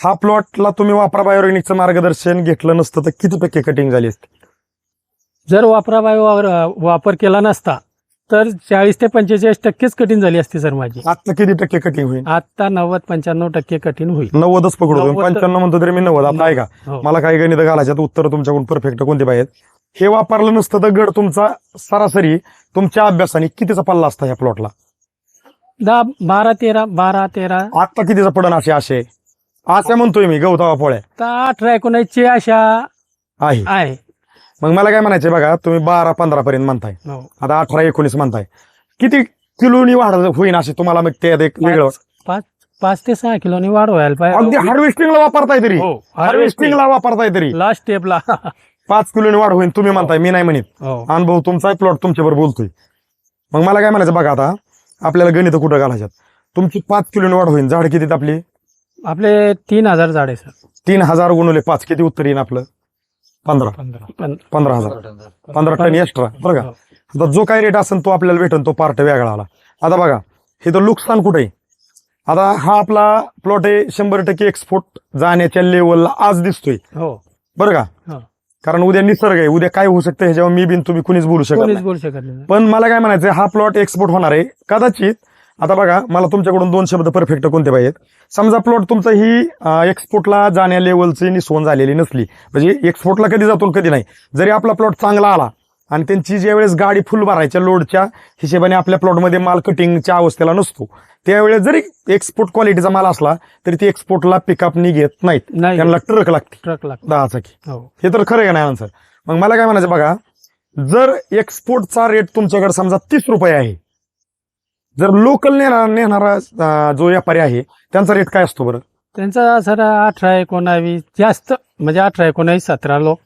हा प्लॉटला तुम्ही वापरा बायोरेनिकचं मार्गदर्शन घेतलं नसतं तर किती टक्के कटिंग झाली असती? जर वापराबाई वावर- वापर केला नसता तर चाळीस ते पंचेचाळीस टक्केच कठीण झाली असती सर माझी. आता किती टक्के कटिंग होईल? आता नव्वद पंच्याण्णव टक्के कठीण होईल. नव्वदच पकडू नव्वद पंच्याण्णव म्हणतो तरी मी नव्वद. आता ऐका. हो. मला काही गणित घालायच्यात उत्तर तुमच्याकडून परफेक्ट कोणते पाहिजेत हे वापरलं नसतं तर गड तुमचा सरासरी तुमच्या अभ्यासाने कितीचा पल्ला असता या प्लॉटला दहा बारा तेरा बारा तेरा. आता कितीचा पडन असे असे असे म्हणतोय मी गवतावा पोळ्या. तर अठरा एकोणीसची आशा आहे. आहे. मग मला काय म्हणायचं बघा तुम्ही बारा पंधरा पर्यंत म्हणताय. हो. आता अठरा एकोणीस म्हणताय. किती किलोनी वाढ होईन असे तुम्हाला मग ते एक वेगळं? पाच पाच ते सहा किलोनी वाढ व्हायला अगदी पाहिजे हार्वेस्टिंगला वापरताय तरी. हो हार्वेस्टिंगला वापरताय तरी. लास्ट स्टेपला पाच किलोनी वाढ होईल तुम्ही म्हणताय मी नाही म्हणत. हो. अनुभव तुमचा प्लॉट तुमच्याबरोबर बोलतोय. मग मला काय म्हणायचं बघा आता आपल्याला गणित कुठं घालायच्यात? तुमची पाच किलोनी वाढ होईल झाड किती आपली? आपले तीन हजार झाडे सर. तीन हजार गुणवले पाच. किती उत्तर येईन आपलं? पंधरा. पंधरा. हजार. पंधरा टन एक्स्ट्रा बरं का. आता जो काय रेट असेल तो आपल्याला भेटेल तो पार्ट वेगळा आला. आता बघा हे तर नुकसान कुठे? आहे आता हा आपला प्लॉट आहे शंभर टक्के एक्सपोर्ट जाण्याच्या लेवलला आज दिसतोय. हो. बरं का? हो. कारण उद्या निसर्ग आहे. उद्या काय होऊ शकतं ह्याच्यावर मी बिन तुम्ही कुणीच बोलू शकत. बोलू शकत नाही. पण मला काय म्हणायचं हा प्लॉट एक्सपोर्ट होणार आहे. कदाचित आता बघा मला तुमच्याकडून दोन शब्द परफेक्ट कोणते पाहिजेत? समजा प्लॉट तुमचं ही एक्सपोर्टला जाण्या लेवलची निसवण झालेली नसली. म्हणजे एक्सपोर्टला कधी जातो कधी नाही. जरी आपला प्लॉट चांगला आला आणि त्यांची ज्यावेळेस गाडी फुल भरायच्या लोडच्या हिशेबाने आपल्या प्लॉटमध्ये माल कटिंगच्या अवस्थेला नसतो त्यावेळेस जरी एक्सपोर्ट क्वालिटीचा माल असला तरी ती एक्सपोर्टला पिकअप घेत नाहीत. नाही. त्यांना ट्रक लागते. ट्रक लागतो. दहा चाकी. हो. हे तर खरं आहे नाही आन्सर मग मला काय म्हणायचं बघा जर एक्सपोर्टचा रेट तुमच्याकडे समजा तीस रुपये आहे जर लोकल नेणार नेणारा अं, जो व्यापारी आहे त्यांचा रेट काय असतो बरं? त्यांचा सर अठरा एकोणावीस जास्त म्हणजे अठरा एकोणावीस सतरा लोक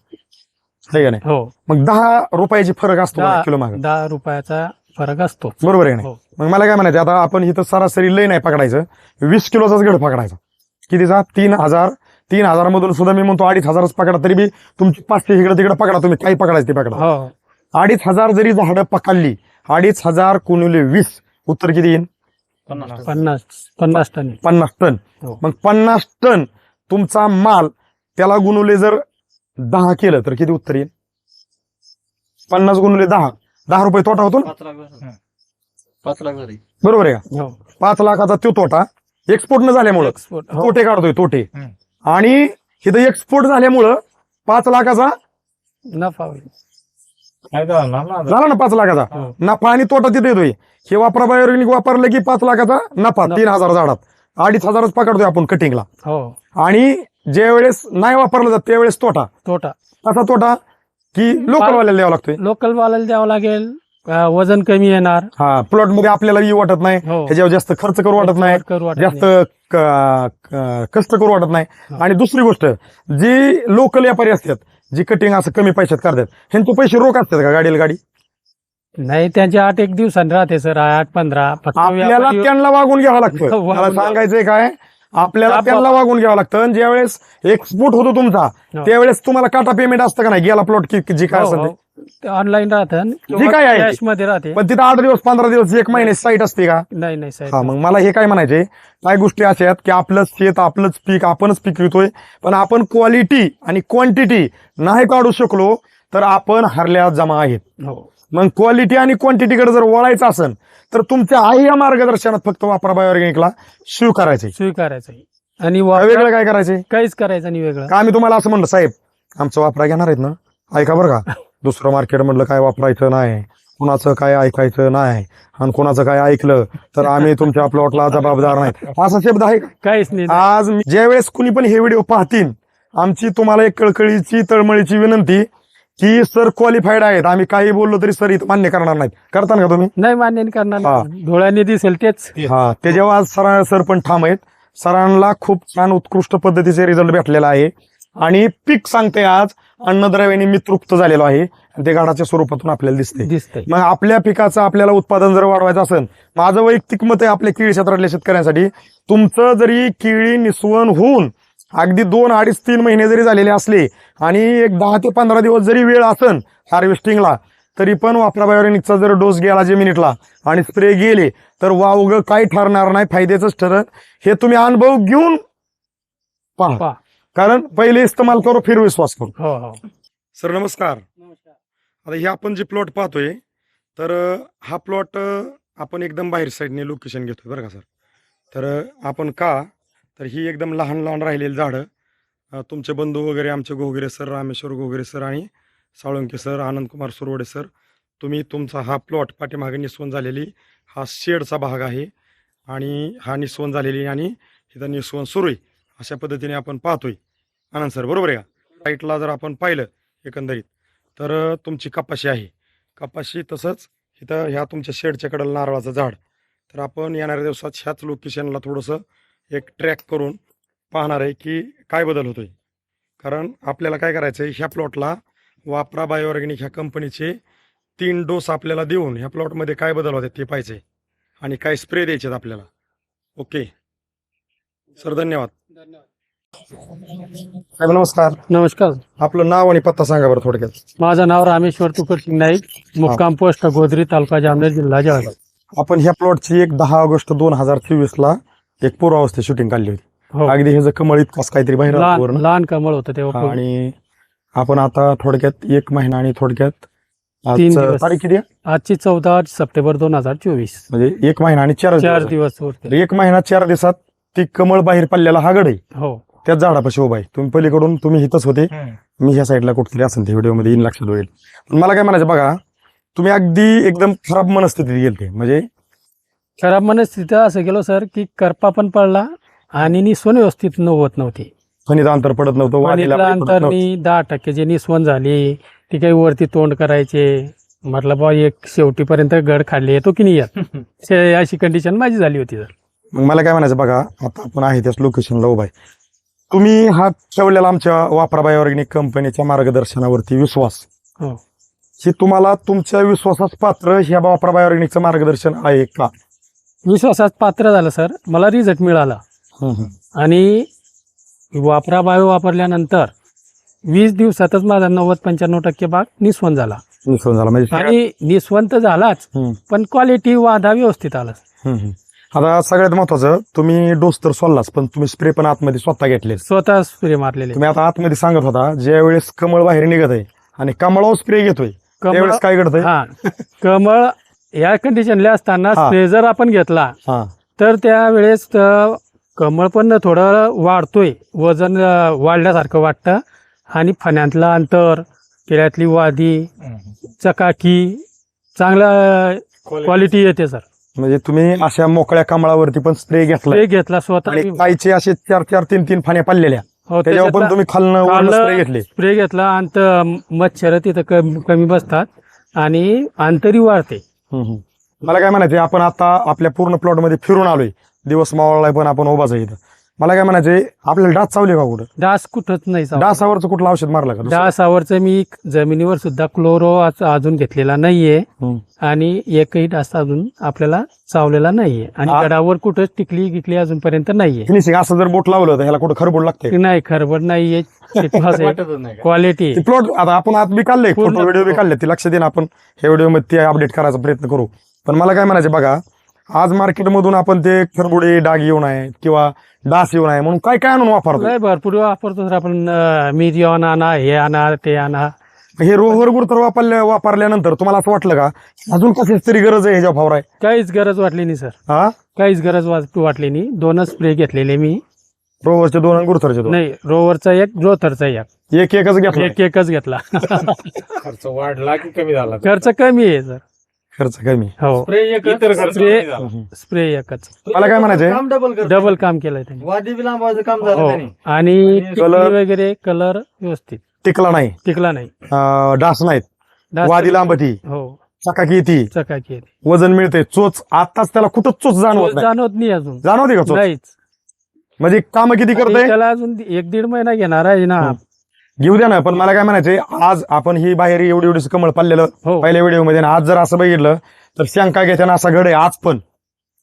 आहे का नाही? हो. मग दहा रुपयाची फरक असतो बघा किलो मागे. दहा दहा रुपयाचा फरक असतो. बरोबर आहे का नाही? हो. मग मला काय म्हणायचं आता आपण इथं सरासरी लय नाही पकडायचं. वीस किलोचाच गड पकडायचा. कितीचा तीन हजार. तीन हजार मधून सुद्धा मी म्हणतो अडीच हजारच पकडा तरी बी तुमची पाचशे इकडे तिकडे पकडा तुम्ही. काही पकडायचं ते पकडा. हो. अडीच हजार जरी झाडं पकडली अडीच हजार कुणुले वीस. उत्तर किती येईल पन्नास पन्नास टन. पन्नास टन. हो. मग पन्नास टन तुमचा माल त्याला गुणवले जर दहा केलं तर किती उत्तर येईल पन्नास गुणवले दहा. दहा रुपये तोटा होतो ना? पाच लाख झाली. बरोबर आहे का? हो. पाच लाखाचा तो तोटा एक्सपोर्ट न झाल्यामुळं. एक्सपोर्ट हो. तोटे काढतोय तोटे. आणि इथं एक्सपोर्ट झाल्यामुळं पाच लाखाचा नफा होईल. झाला ना पाच लाखाचा? हो. नफा आणि तोटा तिथे येतोय. हे वापरा बायोरेनिक वापरलं की पाच लाखाचा नफा. तीन हजार झाडात. अडीच हजारच पकडतोय आपण कटिंगला हो. आणि ज्या वेळेस नाही वापरलं जात त्यावेळेस तोटा. तोटा. कसा तोटा? की लोकल वाल्याला द्यावा लागतोय. लोकल वाल्याला द्यावं लागेल. वजन कमी येणार. हा प्लॉटमध्ये आपल्याला वाटत नाही. हो. ह्याच्यावर जास्त खर्च करू वाटत नाही. जास्त कष्ट करू वाटत नाही. हो. आणि दुसरी गोष्ट जी लोकल व्यापारी असतात जी कटिंग असं कमी पैशात करतात ह्यांचे पैसे रोख असतात का गाडीला गाडी नाही त्यांची आठ एक दिवसांनी राहते सर आठ पंधरा फक्त आपल्याला व्यापारी- त्यांना वागून घ्यावं लागतं वागून मला. सांगायचंय काय आपल्याला आप- त्यांना वागून घ्यावं लागतं आणि ज्यावेळेस एक्सपोर्ट होतो तुमचा हो. त्यावेळेस तुम्हाला काटा पेमेंट असतं का नाही गेला प्लॉट जी काय हो, असेल. ते. ऑनलाईन राहतं जी काय आहे मध्ये राहते. पण तिथं आठ दिवस पंधरा दिवस एक महिने साईट असते का? नाही नाही हा साहेब मग मला हे काय म्हणायचे काय गोष्टी अशा आहेत की आपलंच शेत आपलंच पीक आपणच पीक विकतोय. पण आपण क्वालिटी आणि क्वांटिटी नाही काढू शकलो तर आपण हरल्या जमा आहेत. हो. मग क्वालिटी आणि क्वांटिटीकडे जर वळायचं असेल तर तुमच्या आई या मार्गदर्शनात फक्त वापरा बायोऑर्गॅनिकला. शिव करायचे स्वीकारायचं आणि वापरा- वेगळं काय करायचे काहीच करायचं नाही वेगळं. का आम्ही तुम्हाला असं म्हणलं साहेब आमचं वापरा घेणार आहेत ना? ऐका बरं का. दुसरं मार्केट मधलं काय वापरायचं नाही कुणाचं काय ऐकायचं नाही आणि कुणाचं काय ऐकलं तर आम्ही तुमच्या प्लॉटला जबाबदार नाही. असा शब्द आहे काहीच नाही. आज मी- ज्यावेळेस कुणी पण हे व्हिडिओ पाहतील आमची तुम्हाला एक कळकळीची तळमळीची विनंती की सर क्वालिफाईड आहेत. आम्ही काही बोललो तरी सर इथं मान्य करणार नाहीत. करता का तुम्ही? नाही मान्य नाही करणार. डोळ्यांनी दिसेल तेच. हा. ते जेव्हा आज सरा सर पण ठाम आहेत. सरांना खूप छान उत्कृष्ट पद्धतीचे रिझल्ट भेटलेला आहे. आणि पीक सांगते आज अन्नद्रव्याने मी तृप्त झालेलो आहे. ते गाडाच्या स्वरूपातून आपल्याला दिसते मग आपल्या पिकाचं आपल्याला उत्पादन जर वाढवायचं असेल माझं वैयक्तिक मत आहे आपल्या केळी क्षेत्रातल्या शेतकऱ्यांसाठी तुमचं जरी केळी निसवण होऊन अगदी दोन अडीच तीन महिने जरी झालेले असले आणि एक दहा ते पंधरा दिवस जरी वेळ असन हार्वेस्टिंगला तरी पण वापरा बायोरेनिकचा जर डोस गेला जे मिनिटला आणि स्प्रे गेले तर वावग काही ठरणार नाही फायद्याचंच ठरत. हे तुम्ही अनुभव घेऊन पहा. कारण पहिले इस्तेमाल करू फिर विश्वास करू. हो हो. सर नमस्कार. आता हे आपण जे प्लॉट पाहतोय तर हा प्लॉट आपण एकदम बाहेर साईडने लोकेशन घेतोय बरं का सर? तर आपण का? तर ही एकदम लहान लहान राहिलेली झाडं तुमचे बंधू वगैरे आमचे गोगरे सर रामेश्वर गोगरे सर आणि साळुंके सर आनंदकुमार सुरवडे सर तुम्ही तुमचा हा प्लॉट पाठीमागे निस्वन झालेली हा शेडचा भाग आहे आणि हा निस्वन झालेली आणि इथं निस्वन सुरू आहे. अशा पद्धतीने आपण पाहतोय. आनंद सर बरोबर आहे का? साईटला जर आपण पाहिलं एकंदरीत तर तुमची कपाशी आहे. कपाशी तसंच इथं ह्या तुमच्या शेडच्या कडेला नारळाचं झाड. तर आपण येणाऱ्या दिवसात ह्याच लोकेशनला थोडंसं एक ट्रॅक करून पाहणार आहे की काय बदल होतोय. कारण आपल्याला काय करायचं आहे ह्या प्लॉटला वापरा बायोऑर्गॅनिक ह्या कंपनीचे तीन डोस आपल्याला देऊन ह्या प्लॉटमध्ये काय बदल होतात ते पाहिजे आणि काय स्प्रे द्यायचे आहेत आपल्याला. ओके सर धन्यवाद. साहेब नमस्कार. नमस्कार. आपलं नाव आणि पत्ता सांगा बरं थोडक्यात. माझं नाव रामेश्वर तुकरसिंग नाईक मुक्काम पोस्ट गोदरी तालुका जामनेर जिल्हा जळगाव. आपण ह्या प्लॉटची एक दहा ऑगस्ट दोन हजार चोवीस ला एक पूर्वावस्थेत शूटिंग काढली होती. हो. अगदी ह्याचं कमळ इतकाच काहीतरी बाहेर आलं लहान वरनं. लहान कमळ होतं हा, तेव्हा आणि आपण आता थोडक्यात एक महिना आणि थोडक्यात आज तीन दिवस. तारीख किती आहे? आजची चौदा सप्टेंबर दोन हजार चोवीस. म्हणजे एक महिना आणि चार चार दिवस. तर एक महिना चार दिवसात ती कमळ बाहेर पडलेला हा गड आहे. हो. त्याच झाडापाशी उभा आहे. तुम्ही पलीकडून तुम्ही इथंच होते. मी ह्या साईडला कुठतरी असेल ते व्हिडिओमध्ये येईन लक्षात होईल. पण मला काय म्हणायचं बघा तुम्ही अगदी एकदम खराब मनस्थितीत गेलते. म्हणजे खराब मनस्थिती असं गेलो सर की करपा पण पडला आणि निस्वन व्यवस्थित न होत नव्हती. फणीचं अंतर पडत नव्हतं वाढीला पडत नव्हतं. अंतरनी दहा टक्के जे निस्वन झाली ती काही वरती तोंड करायचे. म्हटलं बा एक शेवटीपर्यंत गड खाल्ली येतो की नाही येत? अशी कंडिशन माझी झाली होती सर मग मला काय म्हणायचं बघा आता आपण आहे त्याच लोकेशनला उभा आहे. तुम्ही हा ठेवलेला आमच्या वापराबाई ऑर्गॅनिक कंपनीच्या मार्गदर्शनावरती विश्वास. हो. हे तुम्हाला तुमच्या विश्वासास पात्र ह्या वापराबाई ऑर्गॅनिकचं मार्गदर्शन आहे का? विश्वासात पात्र झालं सर. मला रिझल्ट मिळाला. आणि वापरा बायो वापरल्यानंतर वीस दिवसातच माझा नव्वद पंच्याण्णव टक्के भाग निस्वन झाला. विश्वास झाला. म्हणजे आणि निस्वंत झालाच पण क्वालिटी वाधा व्यवस्थित आला. आता सगळ्यात महत्वाचं तुम्ही डोस तर सोडलाच पण तुम्ही स्प्रे पण आतमध्ये स्वतः घेतले स्वतः स्प्रे मारलेले. तुम्ही आता आतमध्ये सांगत होता ज्या वेळेस कमळ बाहेर निघत आहे आणि कमळावर स्प्रे घेतोय कमळ त्यावेळेस काय घडतंय? हा. कमळ या कंडिशनला असताना हा. स्प्रे जर आपण घेतला हा. तर त्यावेळेस अ, कमळ पण थोडं वाढतोय वजन अ, वाढल्यासारखं वाटतं. आणि फण्यातलं अंतर केळ्यातली वादी चकाकी चांगला क्वालिटी येते सर. म्हणजे तुम्ही अशा मोकळ्या कमळावरती पण स्प्रे घेतलाय. स्प्रे घेतला स्वतः. आणि कायचे असे चार चार तीन तीन फाण्या पडलेल्या. हो, त्याच्यावर पण त्याच्यातला तुम्ही खालनं वरनं खालनं स्प्रे घेतले. स्प्रे घेतला आणि मच्छर तिथं कमी कमी बसतात आणि अंतरी वाढते. हम्म, हम्म. मला काय म्हणायचं आपण आता आपल्या पूर्ण प्लॉटमध्ये फिरून आलोय. दिवस मावळलाय पण आपण उभाच आहे इथं. मला काय म्हणायचंय आपल्याला डास चावले का कुठं? डास कुठंच नाही. डासावरचं कुठलं औषध मारलं का दुसरं? डासावरचं मी जमिनीवर सुद्धा क्लोरो आज- अजून घेतलेला नाहीये. हम्म. आणि एकही डास अजून आपल्याला चावलेला नाहीये. आणि आ- गडावर कुठंच टिकली गिकली अजूनपर्यंत नाहीये. फिनिशिंग असं जर बोट लावलं तर ह्याला कुठं खरबोड लागते? नाही खरबड नाहीये. वाटतच नाही का? क्वालिटी प्लॉट आता आपण आत बी काढले पूर्ण- फोटो व्हिडिओ बी काढले ती लक्ष देईन आपण. हे व्हिडिओमध्ये ते अपडेट करायचा प्रयत्न करू. पण मला काय म्हणायचं बघा आज मार्केटमधून आपण ते खरबुडे डाग येऊ नये किंवा डास येऊ नये म्हणून काय काय आणून वापरतो भरपूर वापरतो सर आपण अं, मिरियॉन आणा हे आणा ते आणा. हे रोहर गुरुतर वापरल्या वापरल्यानंतर तुम्हाला असं वाटलं का? अजून कशाच तरी गरज आहे ह्याच्या फवाराय काहीच गरज वाटली नाही सर. हा काहीच गरज वाट- वाटली नाही. दोनच स्प्रे घेतलेले मी. रोहरचे दोन आणि गुरुथरचे दोन? नाही रोवरचा एक ग्रोथरचा एक. एक एकच घेतला. एक एकच घेतला. खर्च वाढला की कमी झाला? खर्च कमी आहे सर. खर्च कमी. हो. स्प्रे एक इतर खर्च स्प्रे- कमी झाला. स्प्रे एकच. मला काय म्हणायचंय? काम डबल काम केलंय त्यांनी. वादी बी लांबवायचं काम झालं हो. त्याने. आणि टिकली कलर- वगैरे कलर व्यवस्थित. टिकला नाही. टिकला नाही. अं, डास नाहीत. डास- वादी लांबती हो. चकाकी येते. चकाकी येते. वजन मिळते. चोच आताच त्याला कुठं चोच जाणवत नाही. जाणवत नाही अजून. जाणवते का चोच? नाहीच. म्हणजे काम किती आणि करतंय? त्याला अजून एक दीड महिना घेणार आहे ना. हं. घेऊ द्या ना पण मला काय म्हणायचंय आज आपण ही बाहेर एवढी एवढी कमळ पाडलेलं हो. पहिल्या व्हिडिओमध्ये आणि आज जर असं बघितलं तर शंका घेताना असा घड आहे आज पण.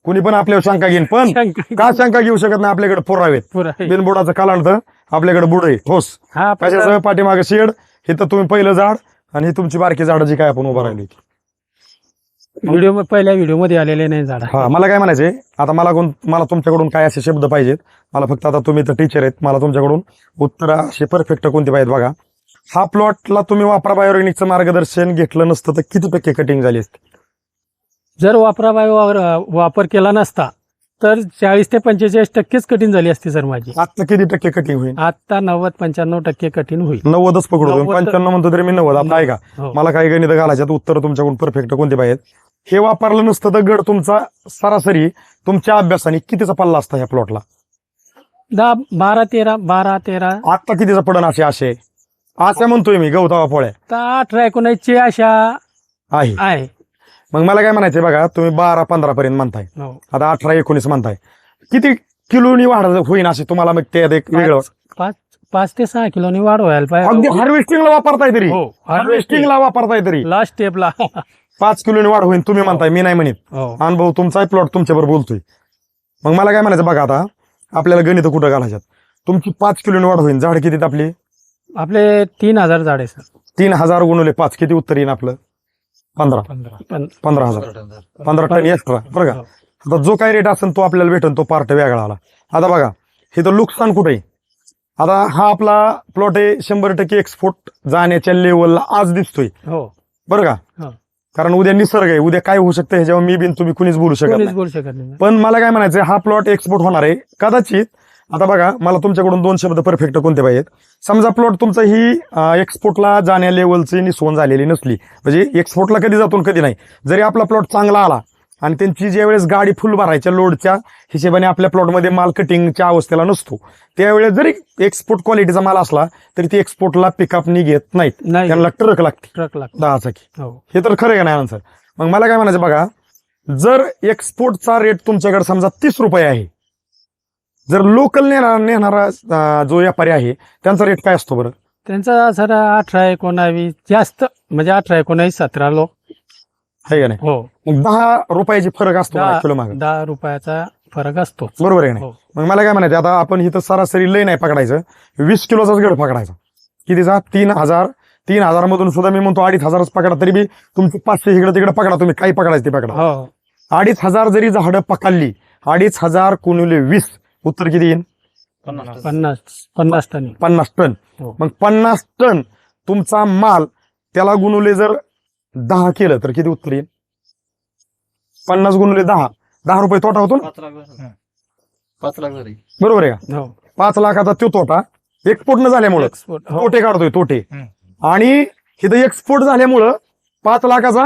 कुणी पण आपल्यावर शंका घेईन पण का शंका घेऊ शकत नाही आपल्याकडे पुरावेत पुरा आहे. बिनबुडाचं कालांत आपल्याकडे बुड आहे ठोस. हा आपल्याला- पाठीमागे शेड हे तर तुम्ही पहिलं झाड आणि ही तुमची बारकी झाड जी काय आपण उभं राहिली. व्हिडिओ पहिल्या व्हिडिओमध्ये आलेले नाही झाड. हा मला काय म्हणायचंय? आता मला कोण मला तुमच्याकडून काय असे शब्द पाहिजेत? मला फक्त आता तुम्ही तर टीचर आहेत. मला तुमच्याकडून उत्तर असे परफेक्ट कोणते पाहिजेत बघा. हा प्लॉटला तुम्ही वापरा बायोरेनिकचं मार्गदर्शन घेतलं नसतं तर किती टक्के कटिंग झाली असती? जर वापराबाय वावर- वापर केला नसता तर चाळीस ते पंचेचाळीस टक्केच कठीण झाली असती सर माझी. आता किती टक्के कटिंग होईल? आता नव्वद पंच्याण्णव टक्के कठीण होईल. नव्वदच पकडू नव्वद पंच्याण्णव म्हणतो तरी मी नव्वद. आता ऐका. हो. मला काही गणित घालायच्यात. उत्तर तुमच्याकडून परफेक्ट कोणते पाहिजेत हे वापरलं नसतं तर गड तुमचा सरासरी तुमच्या अभ्यासाने कितीचा पल्ला असता ह्या प्लॉटला दहा बारा तेरा बारा तेरा. आता कितीचा पडन असे असे असे म्हणतोय मी गवतावा पोळ्या. तर अठरा एकोणीसची आशा आहे. आहे. मग मला काय म्हणायचंय बघा तुम्ही बारा पंधरा पर्यंत म्हणताय. हो. आता अठरा एकोणीस म्हणताय. किती किलोनी वाढ होईन असे तुम्हाला मग ते एक वेगळं? पाच पाच ते सहा किलोनी वाढ व्हायला अगदी पाहिजे हार्वेस्टिंगला वापरताय तरी. हो हार्वेस्टिंगला वापरताय तरी. लास्ट स्टेपला पाच किलोनी वाढ होईन तुम्ही म्हणताय मी नाही म्हणत. हो. अनुभव तुमचाही प्लॉट तुमच्याबरोबर बोलतोय. मग मला काय म्हणायचं बघा आता आपल्याला गणित कुठं घालायच्यात? तुमची पाच किलोनी वाढ होईन. झाड किती आपली? आपले तीन हजार झाडे सर. तीन हजार गुणवले पाच. किती उत्तर येईन आपलं? पंधरा. पंधरा. हजार. पंधरा टन एक्स्ट्रा बरं का? हो. आता जो काही रेट असेल तो आपल्याला भेटेल तो पार्ट वेगळा आला. आता बघा हे तर नुकसान कुठे? आहे आता हा आपला प्लॉट आहे शंभर टक्के एक्सपोर्ट जाण्याच्या लेवलला आज दिसतोय. हो. बरं का. कारण उद्या निसर्ग आहे. उद्या काय होऊ शकतं ह्याच्यावर मी बिन तुम्ही कुणीच बोलू शकत नाही. पण मला काय म्हणायचं हा प्लॉट एक्सपोर्ट होणार आहे. कदाचित आता बघा मला तुमच्याकडून दोन शब्द परफेक्ट कोणते पाहिजेत? समजा प्लॉट तुमचं ही एक्सपोर्टला जाण्या लेवलची निसवण झालेली नसली. म्हणजे एक्सपोर्टला कधी जातो कधी नाही. जरी आपला प्लॉट चांगला आला आणि त्यांची ज्यावेळेस गाडी फुल भरायच्या लोडच्या हिशेबाने आपल्या प्लॉटमध्ये माल कटिंगच्या अवस्थेला नसतो त्यावेळेस जरी एक्सपोर्ट क्वालिटीचा माल असला तरी ती एक्सपोर्टला पिकअपनी घेत नाहीत. नाही. त्यांना ट्रक लागते. ट्रक लागतो. दहा चाकी. हो. हे तर खरं आहे का नाही आन्सर मग मला काय म्हणायचं बघा जर एक्सपोर्टचा रेट तुमच्याकडे समजा तीस रुपये आहे जर लोकल नेणारा जो व्यापारी आहे त्यांचा रेट काय असतो बरं? त्यांचा सर अठरा एकोणावीस जास्त म्हणजे अठरा एकोणावीस सतरा लोक आहे का नाही? हो. मग दहा रुपयाची फरक असतो दहा- किलो मागे. दहा रुपयाचा फरक असतो. बरोबर आहे का नाही? हो मग मला काय म्हणायचं आता आपण इथं सरासरी लय नाही पकडायचं. वीस किलोचाच गड पकडायचा. कितीचा तीन हजार. तीन हजार मधून सुद्धा मी म्हणतो अडीच हजारच पकडा तरी बी तुमचे पाचशे इकडे तिकडे पकडा तुम्ही. काही पकडायचं ते पकडा. हो. अडीच हजार जरी झाडं पकडली अडीच हजार कुणिले वीस. उत्तर किती येईल पन्नास. पन्नास. पन्नास. टन पन्नास टन. हो. मग पन्नास टन तुमचा माल त्याला गुणवले जर दहा केलं तर किती उत्तर येईल पन्नास गुणवले दहा. दहा रुपये तोटा होतो ना? पाच लाख झाले. बरोबर आहे का? हो. पाच लाखाचा तो तोटा. एक्सपोर्ट न झाल्यामुळं. एक्सपोर्ट हो. तोटे काढतोय तोटे. आणि इथं एक्सपोर्ट झाल्यामुळं पाच लाखाचा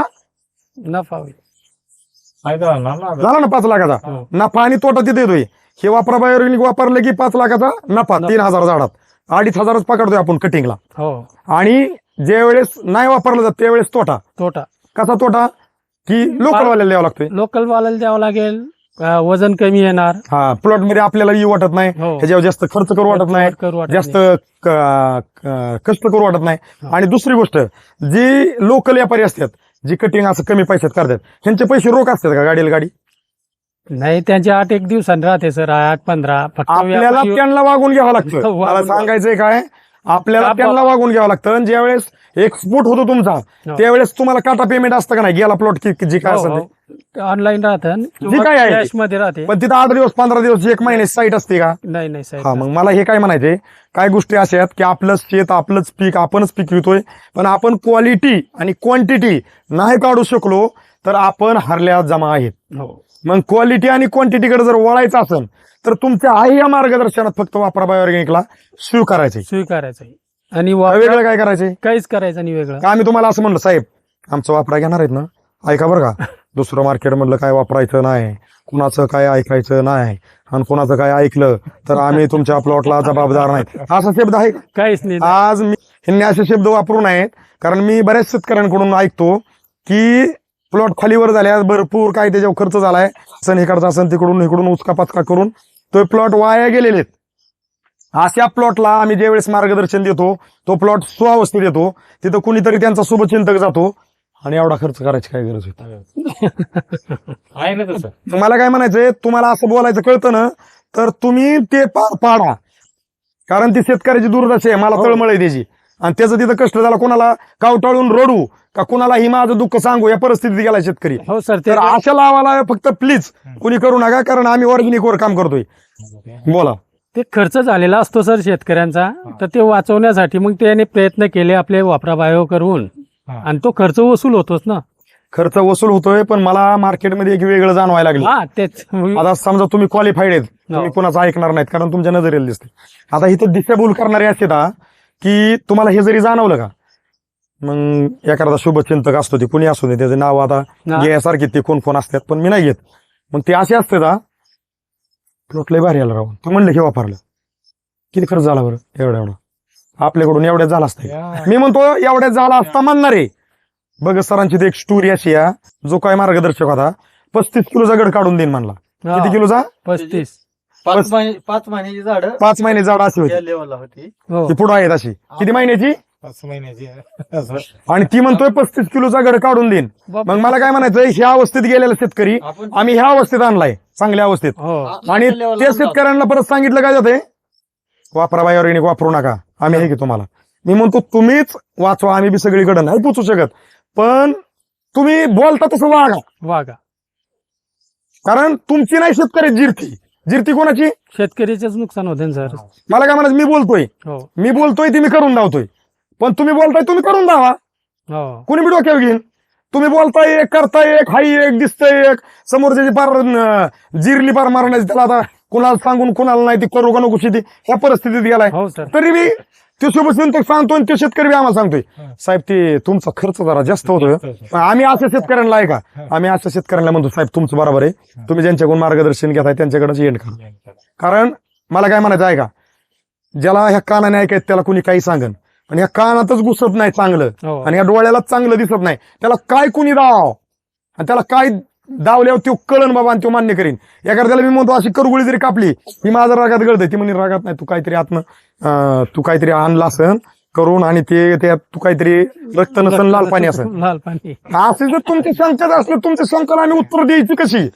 नफा होईल. फायदा झाला ना पाच लाखाचा. नफा आणि तोटा तिथे येतोय. हे वापरा बायोरेनिक वापरलं की पाच लाखाचा नफा तीन हजार झाडात. अडीच हजारच पकडतोय आपण कटिंगला हो. आणि ज्या वेळेस नाही वापरलं जात त्यावेळेस तोटा. तोटा. कसा तोटा? की लोकल वाल्याला द्यावा लागतोय. लोकल वाल्याला द्यावं लागेल. वजन कमी येणार. हा प्लॉटमध्ये आपल्याला येऊ वाटत नाही. हो. ह्याच्यावर जास्त खर्च करू वाटत नाही. जास्त कष्ट करू वाटत नाही. हो. आणि दुसरी गोष्ट जी लोकल व्यापारी असतात जी कटिंग असं कमी पैशात करतात त्यांचे पैसे रोख असतात का गाडीला गाडी? नाही त्यांचे आठ एक दिवसांनी राहते सर. आठ पंधरा. फक्त आपल्याला व्यापारी- त्यांना वागून घ्यावं लागतं. वागून मला. सांगायचंय काय? आपल्याला आप- त्यांना वागून घ्यावं लागतं. आणि ज्यावेळेस एक्सपोर्ट होतो तुमचा हो. त्यावेळेस तुम्हाला काटा पेमेंट असतं का नाही? गेला प्लॉट की जी काय हो, असेल ते. हो. ऑनलाईन राहतं जी काय आहे कॅशमध्ये राहते. पण तिथं आठ दिवस पंधरा दिवस एक महिने साईट असते का? नाही नाही हा साहेब मग मला हे काय म्हणायचे काय गोष्टी अशा आहेत की आपलंच शेत आपलंच पीक आपणच पीक विकतोय पण आपण क्वालिटी आणि क्वांटिटी नाही काढू शकलो तर आपण हरल्या जमा आहेत. हो. मग क्वालिटी आणि क्वांटिटीकडे जर वळायचं असेल तर तुमच्या आई या मार्गदर्शनात फक्त वापरा बायोऑर्गॅनिकला स्वीकारायचे स्वीकारायचं आहे. आणि वापरा- वेगळं काय करायचे काहीच करायचं नाही वेगळं. का आम्ही तुम्हाला असं म्हणलं साहेब आमचं वापरा घेणार आहेत ना? ऐका बरं का दुसरं मार्केट मधलं काय वापरायचं नाही कुणाचं काय ऐकायचं नाही आणि कुणाचं काय ऐकलं तर आम्ही तुमच्या प्लॉटला जबाबदार नाही असा शब्द आहे का? काहीच नाही. आज मी ह्यांनी असे शब्द वापरू नयेत कारण मी बऱ्याच शेतकऱ्यांकडून ऐकतो की प्लॉट खालीवर झाल्या भरपूर काय त्याच्यावर खर्च झालाय सण इकडचा सण तिकडून इकडून उचका पाचका करून. तो प्लॉट वाया गेलेले अशा प्लॉटला आम्ही ज्यावेळेस मार्गदर्शन देतो तो प्लॉट सुअवस्थेत येतो. तिथं कुणीतरी त्यांचा शुभचिंतक जातो. आणि एवढा खर्च करायची काय गरज होती मला काय म्हणायचंय? तुम्हाला असं बोलायचं कळतं ना? तर तुम्ही ते पाडा. कारण ती शेतकऱ्याची दुर्दशा आहे. मला हो. तळमळ आहे त्याची. आणि त्याचं तिथं कष्ट झाला कोणाला कावटाळून रडू का कोणाला ही माझं दुःख सांगू या परिस्थितीत गेला शेतकरी. हो सर तर अशा लावाला फक्त प्लीज कुणी करू नका कारण आम्ही ऑर्गॅनिक वर काम करतोय. बोला. ते खर्च झालेला असतो सर शेतकऱ्यांचा. तर ते वाचवण्यासाठी मग त्याने प्रयत्न केले आपले वापरा बायो करून. हा. आणि तो खर्च वसूल होतोच ना. खर्च वसूल होतोय पण मला मार्केटमध्ये एक वेगळं जाणवायला लागलं. हा तेच. आता समजा तुम्ही क्वालिफाईड आहेत तुम्ही कोणाचं ऐकणार नाहीत कारण तुमच्या नजरेला दिसते आता इथं दिशाभूल करणारे असते ना की तुम्हाला हे जरी जाणवलं का मग एखादा शुभचिंतक असतो ते कुणी असू दे त्याचे नाव आता ना. घ्यासारखे ते कोण कोण असतात पण मी नाही घेत. मग ते असे असते ना प्लॉट लय भारी आला राहून ते म्हणले की वापरलं. किती खर्च झाला बरं? एवढा एवढा. आपल्याकडून एवढ्यात झाला असता. मी म्हणतो एवढ्यात झाला असता म्हणणार आहे. बघ सरांची एक स्टोरी अशी आहे जो काय मार्गदर्शक होता पस्तीस किलोचा गड काढून देईन म्हणला. हा, किती किलोचा? पस्तीस. पाच महिने पाच महिन्याची झाड पाच महिने झाड अशी होती. लेवलला होती. हो. ती पुढे आहेत अशी. किती महिन्याची? पाच महिन्याची आणि ती म्हणतोय पस्तीस किलोचा गड काढून देईन. बाप- मग मला काय म्हणायचं ह्या अवस्थेत गेलेला शेतकरी आपण आम्ही ह्या अवस्थेत आणलाय चांगल्या अवस्थेत. हो. आणि त्या शेतकऱ्यांना परत सांगितलं काय जाते वापरा बाय ऑर्गॅनिक वापरू नका. आम्ही हे की तुम्हाला. मी म्हणतो तुम्हीच वाचवा आम्ही बी सगळीकडे नाही पोचू शकत. पण तुम्ही बोलता तसं वागा. वागा. कारण तुमची नाही शेतकरी जिरती. जिरती कोणाची? शेतकरीचेच नुकसान होते सर. मला काय म्हणायचं मी बोलतोय. हो. मी बोलतोय ती मी करून धावतोय पण तुम्ही बोलताय तुम्ही करून धावा हो. कुणी बी डोक्यावर घेईन. तुम्ही बोलताय एक करताय एक हाई एक दिसतंय एक. समोरच्याची पार अं, जिरली पार मारण्याची. त्याला आता कुणाला सांगून कुणाला नाही ती करू का नको शेती? ह्या परिस्थितीत गेलाय. हो सर. तरी मी ते शुभचिंतक सांगतो आणि ते शेतकरी बी आम्हाला सांगतोय. साहेब ते तुमचा खर्च जरा जास्त होतोय. पण आम्ही अशा शेतकऱ्यांना आहे का आम्ही अशा शेतकऱ्यांना म्हणतो साहेब तुमचं बरोबर आहे. तुम्ही ज्यांच्याकडून मार्गदर्शन घेताय त्यांच्याकडेच एंड करा कारण मला काय म्हणायचं आहे का ज्याला ह्या कानाने ऐकायचं त्याला कुणी काही सांगन. पण ह्या कानातच घुसत नाही चांगलं. हो. आणि ह्या डोळ्याला चांगलं दिसत नाही. त्याला काय कुणी दाव आणि त्याला काय दावल्यावर तो कळण बाबा आणि तो मान्य करीन. एखाद्याला मी म्हणतो अशी करगुळी जरी कापली ती माझ्या रागात गळते ती म्हणे रागात नाही तू काहीतरी आत्म तू काहीतरी आणलं असन करून आणि ते त्यात तू काहीतरी रक्त नसन लाल पाणी असन लाल पाणी. असे जर तुमचे शंका असले तुमच्या शंकाला आम्ही उत्तर द्यायची कशी?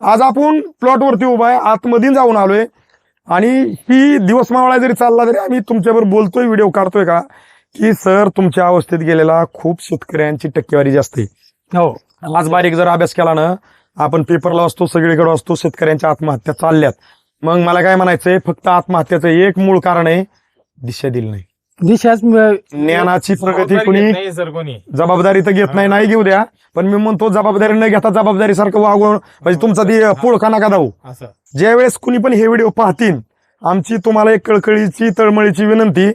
आज आपण प्लॉट वरती उभा आहे आतमध्ये जाऊन आलोय. आणि ही दिवस मावळा जरी चालला तरी आम्ही तुमच्याबरोबर बोलतोय व्हिडिओ काढतोय का? की सर तुमच्या अवस्थेत गेलेला खूप शेतकऱ्यांची टक्केवारी जास्त आहे. हो. आज बारीक जर अभ्यास केला ना आपण पेपरला असतो सगळीकडे असतो शेतकऱ्यांच्या आत्महत्या चालल्यात. मग मला काय म्हणायचंय फक्त आत्महत्याचं एक मूळ कारण आहे दिशा दिली नाही. दिशाच ज्ञानाची प्रगती कुणी जबाबदारी तर घेत नाही नाही घेऊ द्या. पण मी म्हणतो जबाबदारी न घेता जबाबदारी सारखं वागवून म्हणजे तुमचा ती पुळखा नका दाऊ असं. ज्या वेळेस कुणी पण हे व्हिडिओ पाहतील आमची तुम्हाला एक कळकळीची तळमळीची विनंती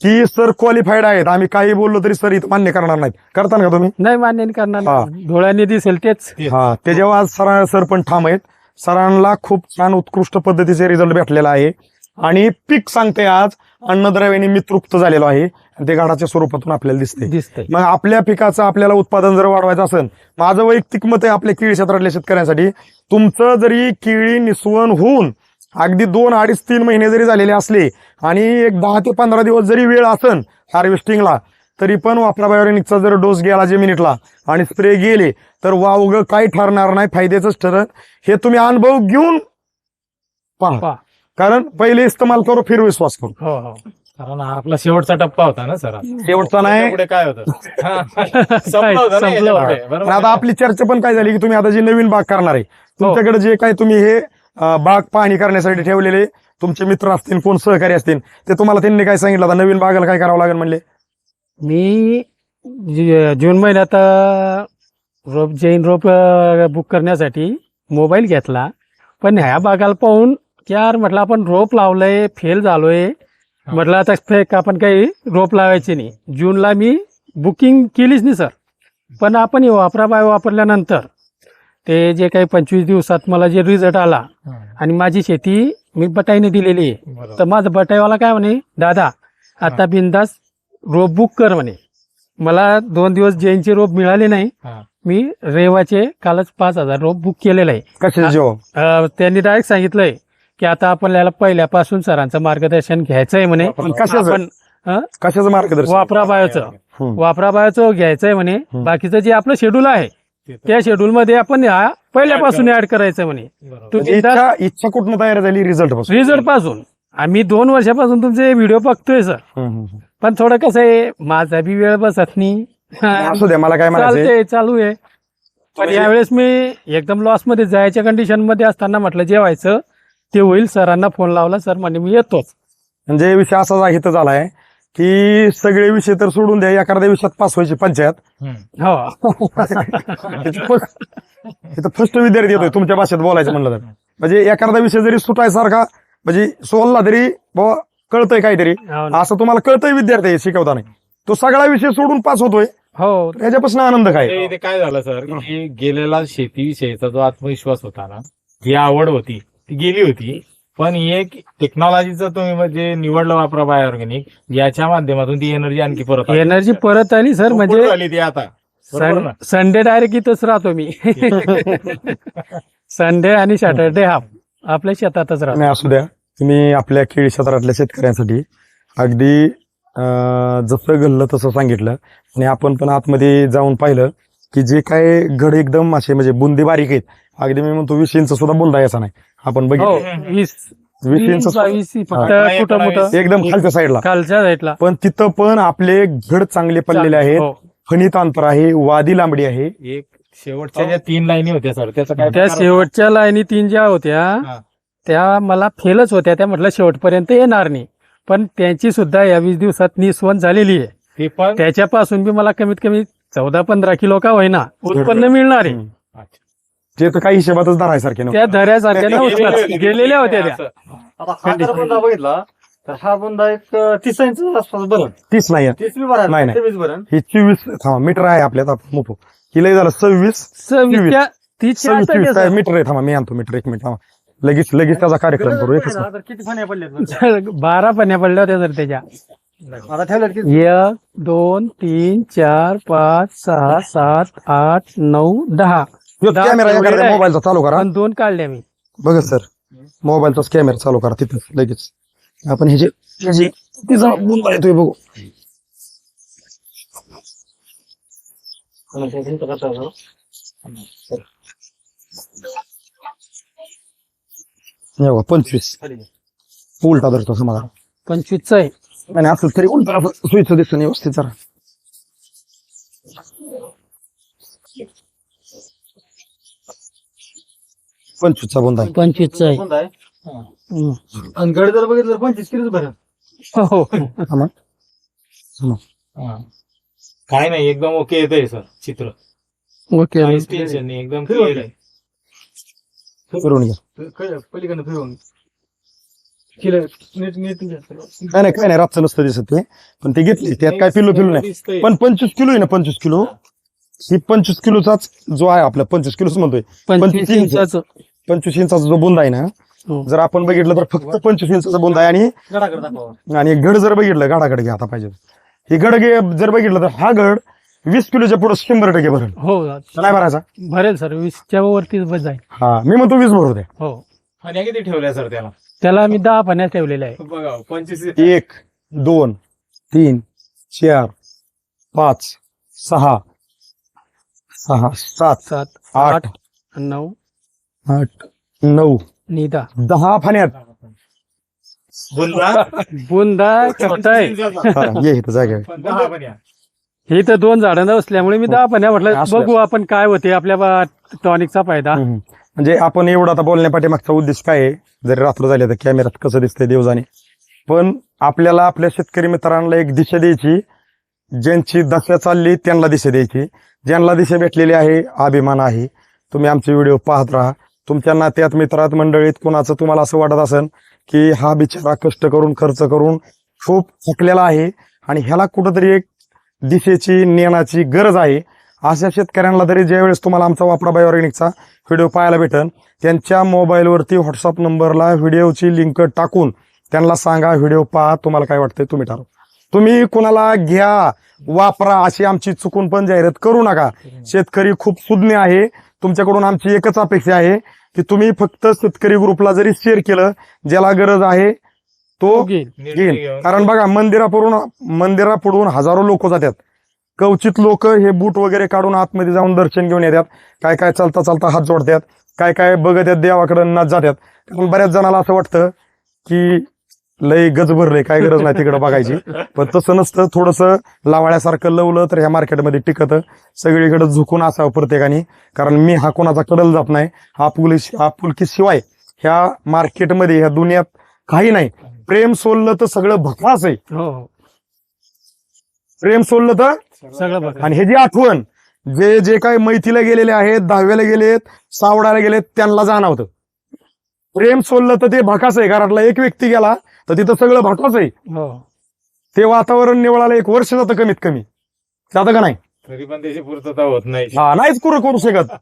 की सर क्वालिफाईड आहेत. आम्ही काही बोललो तरी सर इथं मान्य करणार नाहीत. करता का तुम्ही? नाही मान्य नाही करणार. हा. डोळ्यांनी दिसेल तेच. हा ते जेव्हा आज सरा सर पण ठाम आहेत. सरांना खूप छान उत्कृष्ट पद्धतीचे रिझल्ट भेटलेला आहे. आणि पीक सांगते आज अन्नद्रव्याने मी तृप्त झालेलो आहे. आणि ते गाडाच्या स्वरूपातून आपल्याला दिसते दिसतंय. मग आपल्या पिकाचं आपल्याला उत्पादन जर वाढवायचं असेल माझं वैयक्तिक मत आहे आपल्या केळी क्षेत्रातल्या शेतकऱ्यांसाठी तुमचं जरी केळी निसवण होऊन अगदी दोन अडीच तीन महिने जरी झालेले असले आणि एक दहा ते पंधरा दिवस जरी वेळ असन हार्वेस्टिंगला तरी पण वापराबायोनिकचा जर डोस गेला जमिनीतला आणि स्प्रे गेले तर वावग काही ठरणार नाही फायद्याचंच ठरत हे तुम्ही अनुभव घेऊन पहा. कारण पहिले इस्तेमाल करू फिर विश्वास करू. हो हो. कारण आपला शेवटचा टप्पा होता ना सर? शेवटचा नाही. काय होतं? आता? आपली चर्चा पण काय झाली की तुम्ही आता जी नवीन बाग करणार आहे हो. तुमच्याकडे जे काय तुम्ही हे बाग पाहणी करण्यासाठी ठेवलेले. तुमचे मित्र असतील कोण सहकारी असतील ते तुम्हाला त्यांनी काय सांगितलं? आता नवीन बागाला काय करावं लागेल म्हणले? मी जी- जून महिन्यात अ, रोप जैन रोप बुक करण्यासाठी मोबाईल घेतला. पण ह्या बागाला पाहून यार म्हटलं आपण रोप लावलंय फेल झालोय. म्हटलं आता फेक आपण काही रोप लावायचे नाही. जूनला मी बुकिंग केलीच नाही सर पण आपण हे वापरा बाय वापरल्यानंतर ते जे काही पंचवीस दिवसात मला जे रिझल्ट आला आणि माझी शेती मी बटाईने दिलेली आहे. तर माझं बटाईवाला काय म्हणे दादा आता बिंदास रोप बुक कर म्हणे. मला दोन दिवस जैनचे रोप मिळाले नाही. हा. मी रेवाचे कालच पाच हजार रोप बुक केलेलं आहे. त्यांनी डायरेक्ट सांगितलंय की आता आपल्याला पहिल्यापासून सरांचं मार्गदर्शन घ्यायचंय म्हणे. पण कशाचं? आपण? कशाचं मार्गदर्शन? वापरा बायोचं हम्म. वापरा बायोचं घ्यायचंय म्हणे. बाकीचं जे आपलं शेड्यूल आहे त्या शेड्यूल मध्ये आपण हा पहिल्यापासून ऍड करायचं म्हणे. बरोबर. तू म्हणजे इच्छा इच्छा कुठनं तयार झाली? रिझल्टपासून. रिझल्टपासून. आम्ही दोन वर्षापासून तुमचे व्हिडिओ बघतोय सर. पण थोडं कसं आहे माझा बी वेळ बसत नाही. असू द्या मला काय म्हणायचं चालते चालू आहे. पण म्हणजे- यावेळेस मी एकदम लॉसमध्ये जायच्या कंडिशनमध्ये असताना म्हटलं जेवायचं. ते होईल सरांना फोन लावला सर म्हणे मी येतोच. म्हणजे विषय असा इथं झालाय. की सगळे विषय तर सोडून द्या एखाद्या विषयात पास व्हायची पंचायत. हम्म. हो. इथं फर्स्ट विद्यार्थी येतोय तुमच्या भाषेत बोलायचं म्हणलं तर. म्हणजे एखादा विषय जरी सुटायसारखा म्हणजे सोडला तरी बाबा कळतंय काहीतरी. हो. असं तुम्हाला कळतंय विद्यार्थी शिकवताना. तो सगळा विषय सोडून पास होतोय. हो. त्याच्यापासून आनंद काय? काय झालं सर? गेलेला शेतीविषयीचा जो आत्मविश्वास होता ना जी आवड होती ती गेली होती. पण एक टेक्नॉलॉजीचं तुम्ही म्हणजे निवडलं वापरा बाय ऑर्गॅनिक याच्या माध्यमातून ती एनर्जी आणखी परत आली. एनर्जी परत आली सर म्हणजे झाली ती आता? बरोबर ना? संडे डायरेक्ट इथंच राहतो मी. संडे आणि सॅटरडे हाफ आपल्या शेतातच राहतो. नाही असू द्या. तुम्ही आपल्या केळी क्षेत्रातल्या शेतकऱ्यांसाठी अगदी अं, जसं घडलं तसं सांगितलं. आणि आपण पण आतमध्ये जाऊन पाहिलं की जे काय घड एकदम असे म्हणजे बुंदी बारीक आहेत. अगदी मी म्हणतो वीस इंच सुद्धा बुंदा याचा नाही. आपण हो. बघितलं वीस वीस इंच वीस बावीस फक्त. हा. कुठं मोठं? एकदम खालच्या साईडला खालच्या साईडला पण तिथं पण आपले घड चांगले पडलेले आहेत. हो. फणीत अंतर आहे वादी लांबडी आहे. एक शेवटच्या ज्या तीन लाईनी होत्या सर त्याचं काय त्या शेवटच्या लाईनी तीन ज्या होत्या हा. त्या मला फेलच होत्या. त्या म्हटलं शेवटपर्यंत येणार नाही. पण त्यांची सुद्धा या वीस दिवसात निस्वंत झालेली आहे. ते पण? त्याच्यापासून बी मला कमीत कमी चौदा पंधरा किलो का होईना उत्पन्न मिळणार आहे. अच्छा. ते तर काही हिशोबातच धरायसारखे त्या धऱ्यासारख्या गेलेले नव्हत्या. होते. गेलेल्या होत्या त्या. असं. आता हा जर बुंदा बघितला तर हा बुंदा एक अं, तीस इंच आसपास बरं. तीस नाही आहे. तीस बी बरं नाही, नाही. तेवीस बरं ही चोवीस थांबा मीटर आहे आपल्यात आपण मोठं. ही लय झालं सव्वीस सव्वीसच्या तीसच्या सव्वीस आता चोवीस काय त्या- मीटर आहे थांबा मी आणतो मीटर एक मिनिट थांबा. लगेच लगेच त्याचा कार्यक्रम करू एकच तर किती फण्या पडल्यात बरं? पण्या पडल्या होत्या सर त्याच्या. आता ठेवल्यात किती? एक दोन तीन चार पाच सहा सात आठ नऊ दहा. दहा कॅमेरा एखाद्या आहे. मोबाईलचा चालू करा. पण दोन काढल्या मी बघा सर मोबाईलचाच कॅमेरा चालू करा तिथं लगेच. आपण हे जे हे जे तिचा मुलगा येतोय बघू. हे बघा, पंचवीस. उलटा धरतो समाधान पंचवीसचा आहे. आणि असं तरी उलटा असं सुईचं दिसून व्यवस्थित जरा. पंचवीसचा बुंदा आहे. पंचवीसचा आहे. बुंदा आहे? हम्म. आणि गड जर बघितलं तर पंचवीस किलोच बरं हो. हा. काय नाही एकदम ओके येतंय सर चित्र. ओके काहीच टेन्शन नाही एकदम क्लिअर आहे. घ्या. पलीकडनं फिरवून किलो नीट नीट काय नाही काय नाही रातचं नसतं दिसत ते. पण ते घेतली त्यात काय पिल्लू पिल्लू नाही. दिसतंय. पण पंचवीस किलो आहे ना पंचवीस किलो? ही. पंचवीस किलोचाच जो आहे आपला पंचवीस किलोच म्हणतोय. पंचवीस. इंचाचं. पंचवीस इंचाचा जो बुंदा आहे ना हो. जर आपण बघितलं तर फक्त पंचवीस इंचाचा बुंदा आहे आणि आणि घड जर बघितलं गाडाकडे घ्या आता पाहिजे. हे घे जर बघितलं तर हा घड वीस किलोच्या पुढे शंभर टक्के भरेल. हो. नाही भरायचा. भरेल सर. वीसच्या वरतीच बस जाईल. हा मी म्हणतो वीस भरू द्या हो. आणि किती ठेवल्या सर त्याला? त्याला मी दहा पाण्यात ठेवलेले आहे बघा पंचवीस एक दोन तीन चार पाच सहा. सहा सात सात आठ नऊ आठ. नऊ. निदा. दहा फाण्यात. बुंदा आहे. हा, ये इथं जागा. आहे. पण. हे तर दोन झाडांना असल्यामुळे मी दहा पाण्या म्हटलं. बघू आपण काय होते आपल्या टॉनिकचा फायदा. हम्म. म्हणजे आपण एवढं आता बोलण्यापाठी मागचा उद्देश काय आहे? जरी रात्र झाले तर कॅमेऱ्यात कसं दिसतंय देवजाने? पण आपल्याला आपल्या शेतकरी मित्रांना एक दिशा द्यायची ज्यांची दशा चालली त्यांना दिशा द्यायची. ज्यांना दिशा भेटलेली आहे अभिमान आहे. तुम्ही आमचे व्हिडिओ पाहत राहा. तुमच्या नात्यात मित्रात मंडळीत कुणाचं तुम्हाला असं वाटत असेल की हा बिचारा कष्ट करून खर्च करून खूप थकलेला आहे आणि ह्याला कुठंतरी एक दिशेची ज्ञानाची गरज आहे. अशा शेतकऱ्यांना तरी ज्यावेळेस तुम्हाला आमचा वापरा बाय ऑर्गॅनिकचा व्हिडिओ पाहायला भेटेल त्यांच्या मोबाईलवरती व्हॉट्सअप नंबरला व्हिडिओची लिंक टाकून त्यांना सांगा व्हिडिओ पहा तुम्हाला काय वाटतंय तुम्ही ठरवा. तुम्ही कुणाला घ्या वापरा अशी आमची चुकून पण जाहिरात करू नका. शेतकरी खूप सुज्ञ आहे. तुमच्याकडून आमची एकच अपेक्षा आहे की तुम्ही फक्त शेतकरी ग्रुपला जरी शेअर केलं ज्याला गरज आहे तो घेईल. कारण बघा मंदिरापुढून मंदिरापुढून हजारो लोक जातात. कवचित लोक हे बूट वगैरे काढून आतमध्ये जाऊन दर्शन घेऊन येतात. काय काय चालता चालता हात जोडतात. काय काय बघत आहेत देवाकडे नाच जातात. कारण बऱ्याच जणाला असं वाटतं की लय गज भरलंय काय गरज नाही तिकडे बघायची. पण तसं नसतं थोडंसं लावाळ्यासारखं लवलं तर ह्या मार्केटमध्ये टिकत. सगळीकडे झुकून असावं प्रत्येकाने कारण मी हा कोणाचा कडल जात नाही. हा पुल आपुलकी शिवाय ह्या मार्केटमध्ये ह्या दुनियात काही नाही. प्रेम सोडलं तर सगळं भकास आहे. हो. हो प्रेम सोडलं तर सगळं आणि हे जी आठवण जे जे काही मैतीला गेलेले आहेत दहाव्याला गेलेत सावडाला गेलेत त्यांना जाणवतं. प्रेम सोडलं तर ते भकास आहे. घरातला एक व्यक्ती गेला तर तिथं सगळं भकास आहे. हो. ते वातावरण निवळायला एक वर्ष जातं कमीत कमी. जातं का नाही? तरी पण त्याची पूर्तता होत नाही. हा नाहीच करू करू शकत.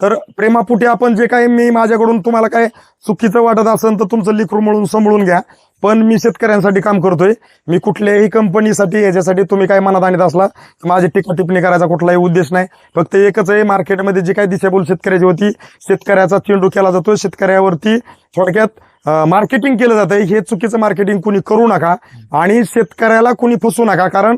तर प्रेमापुटी आपण जे काही मी माझ्याकडून तुम्हाला काय चुकीचं वाटत असेल तर तुमचं लिखरू म्हणून सांभाळून घ्या. पण मी शेतकऱ्यांसाठी काम करतोय. मी कुठल्याही कंपनीसाठी याच्यासाठी तुम्ही काय मनात आणत असला तर माझी टीका टिप्पणी करायचा कुठलाही उद्देश नाही. फक्त एकच आहे मार्केटमध्ये जी काही दिशाभूल शेतकऱ्याची होती शेतकऱ्याचा चेंडू केला जातो. शेतकऱ्यावरती थोडक्यात मार्केटिंग केलं जातं. हे चुकीचं मार्केटिंग कुणी करू नका आणि शेतकऱ्याला कुणी फसू नका. कारण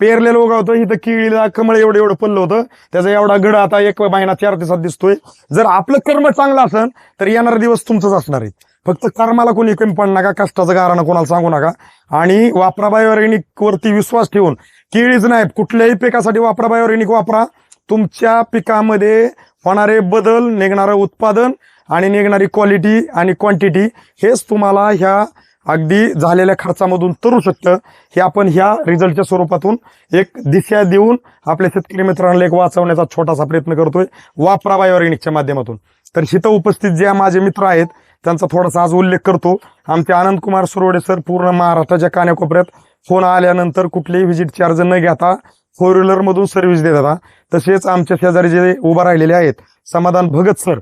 पेरलेलं उगवतं इथं किळीला कमळ एवढं एवढं पडलं होतं. त्याचा एवढा गड आता एक महिना चार दिवसात दिसतोय. जर आपलं कर्म चांगलं असेल तर येणारा दिवस तुमचंच असणार आहे फक्त कर्माला कोणी कमी पडू नका कष्टाचं गारानं कोणाला सांगू नका. आणि वापरा बायोरेनिक वरती विश्वास ठेवून केळीच नाही कुठल्याही पिकासाठी वापरा बायोरेनिक वापरा. तुमच्या पिकामध्ये होणारे बदल निघणारं उत्पादन आणि निघणारी क्वालिटी आणि क्वांटिटी हेच तुम्हाला ह्या अगदी झालेल्या खर्चामधून तरू शकतं हे आपण ह्या रिझल्टच्या स्वरूपातून एक दिशा देऊन आपल्या शेतकरी मित्रांना एक वाचवण्याचा छोटासा प्रयत्न करतोय. वापरा बायोरेनिकच्या माध्यमातून. तर इथं उपस्थित जे माझे मित्र आहेत त्यांचा थोडासा आज उल्लेख करतो. आमचे आनंदकुमार सुरोडे सुरवडे सर पूर्ण महाराष्ट्राच्या कान्याकोपऱ्यात फोन आल्यानंतर कुठलेही व्हिजिट चार्ज न घेता फोर व्हीलरमधून सर्व्हिस देतात तसेच आमच्या शेजारी जे उभा राहिलेले आहेत समाधान भगत सर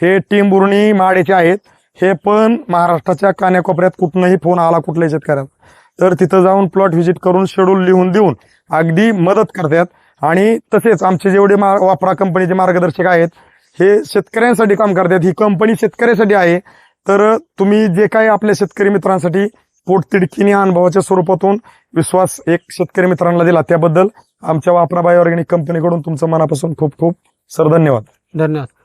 हे टिंबुर्णी माडेचे आहेत. हे पण महाराष्ट्राच्या कान्याकोपऱ्यात कुठनंही फोन आला कुठल्याही शेतकऱ्याला तर तिथं जाऊन प्लॉट व्हिजिट करून शेड्यूल लिहून देऊन अगदी मदत करतात. आणि तसेच आमचे जेवढे मा वापरा कंपनीचे मार्गदर्शक आहेत हे शेतकऱ्यांसाठी काम करतात. ही कंपनी शेतकऱ्यासाठी आहे. तर तुम्ही जे काही आपल्या शेतकरी मित्रांसाठी पोटतिडकीने अनुभवाच्या स्वरूपातून विश्वास एक शेतकरी मित्रांना दिला त्याबद्दल आमच्या वापरा बाय ऑर्गॅनिक कंपनीकडून तुमचं मनापासून खूप खूप सर धन्यवाद. धन्यवाद.